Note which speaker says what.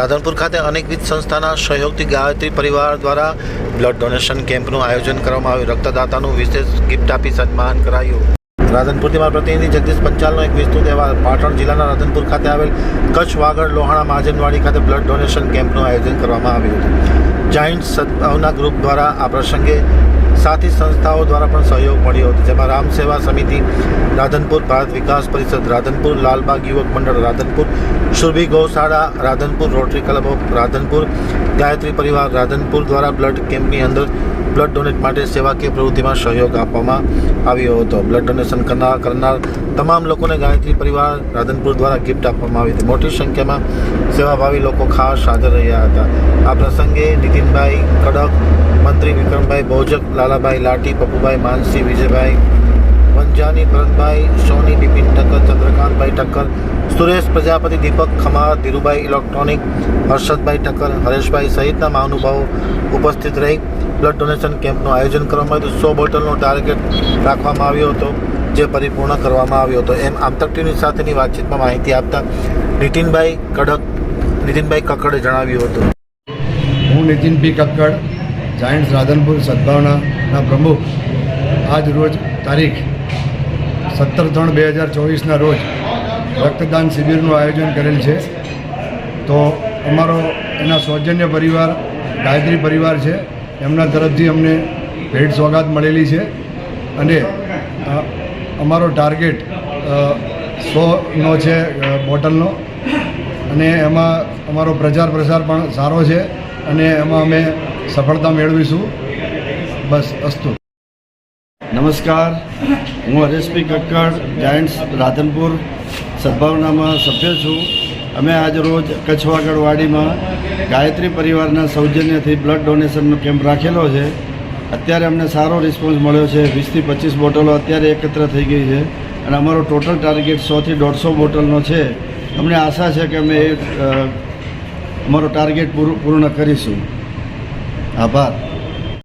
Speaker 1: રાધનપુર ખાતે અનેકવિધ સંસ્થાના સહયોગથી ગાયત્રી પરિવાર દ્વારા બ્લડ ડોનેશન કેમ્પનું આયોજન કરવામાં આવ્યું. રક્તદાતાનું વિશેષ ગિફ્ટ આપી સન્માન કરાયું. રાધનપુરથી મારા પ્રતિનિધિ જગદીશ પંચાલનો એક વિસ્તૃત અહેવાલ. પાટણ જિલ્લાના રાધનપુર ખાતે આવેલ કચ્છ વાગડ લોહાણા મહાજનવાડી ખાતે બ્લડ ડોનેશન કેમ્પનું આયોજન કરવામાં આવ્યું હતું. જાઇન્ટ સદભાવના ગ્રુપ દ્વારા આ પ્રસંગે સાથી સંસ્થાઓ દ્વારા પણ સહયોગ મળ્યો હતો, જેમાં રામ સેવા સમિતિ, રાધનપુર ભારત વિકાસ પરિષદ, રાધનપુર લાલબાગ યુવક મંડળ, રાધનપુર સુરભી ગૌશાળા, Radhanpur Rotary Club of Radhanpur Gayatri Parivar Radhanpur દ્વારા બ્લડ કેમ્પની અંદર બ્લડ ડોનેટ માટે સેવાકીય પ્રવૃત્તિમાં સહયોગ આપવામાં આવ્યો હતો. બ્લડ ડોનેશન કરનાર કરનાર તમામ લોકોને ગાયત્રી પરિવાર રાધનપુર દ્વારા ગિફ્ટ આપવામાં આવી હતી. મોટી સંખ્યામાં સેવાભાવી લોકો ખાસ હાજર રહ્યા હતા. આ પ્રસંગે નીતિનભાઈ કડક, મંત્રી વિક્રમભાઈ ભોજક, લાલાભાઈ લાઠી, પપ્પુભાઈ માનસી, વિજયભાઈ વંજાની, ભરતભાઈ સોની, બિપિન ઠક્કર ચંદ્રકાંતભાઈ ઠક્કર સુરેશ, પ્રજાપતિ, દીપક, ખમાર, ધીરુભાઈ, ઇલેક્ટ્રોનિક, હર્ષદભાઈ ઠક્કર, હરેશભાઈ સહિતના મહાનુભાવો ઉપસ્થિત રહી બ્લડ ડોનેશન કેમ્પનું આયોજન કરવામાં આવ્યું. સો બોટલનો ટાર્ગેટ રાખવામાં આવ્યો હતો, જે પરિપૂર્ણ કરવામાં આવ્યો હતો. એમ આમતકટીની સાથેની વાતચીતમાં માહિતી આપતા નીતિનભાઈ કડક, નીતિનભાઈ કક્કડે જણાવ્યું હતું.
Speaker 2: હું નીતિનભાઈ કક્કડ, જાયન્ટ્સ રાધનપુર, સદભાવનાના પ્રમુખ. આજ રોજ તારીખ સત્તર ત્રણ બે હજાર ચોવીસના રોજ રક્તદાન શિબિરનું આયોજન કરેલ છે. તો અમારો એના સૌજન્ય પરિવાર, ગાયત્રી પરિવાર છે. એમના તરફથી અમને ભેટ સોગાદ મળેલી છે. અને અમારો ટાર્ગેટ સોનો છે બોટલનો. અને એમાં અમારો પ્રચાર પ્રસાર પણ સારો છે. અને એમાં અમે સફળતા મેળવીશું. બસ, અસ્તુ.
Speaker 3: નમસ્કાર. હું હરેશભાઈ કક્કડ જાયન્ટ્સ રાધનપુર. સદભાવનામાં સભ્ય છું. અમે આજ રોજ કચ્છ વાગડવાડીમાં ગાયત્રી પરિવારના સૌજન્યથી બ્લડ ડોનેશનનો કેમ્પ રાખેલો છે. અત્યારે અમને સારો રિસ્પોન્સ મળ્યો છે. વીસથી પચીસ બોટલો અત્યારે એકત્ર થઈ ગઈ છે અને અમારો ટોટલ ટાર્ગેટ સોથી દોઢસો બોટલનો છે. અમને આશા છે કે અમે એ અમારો ટાર્ગેટ પૂરું, પૂર્ણ કરીશું. આભાર.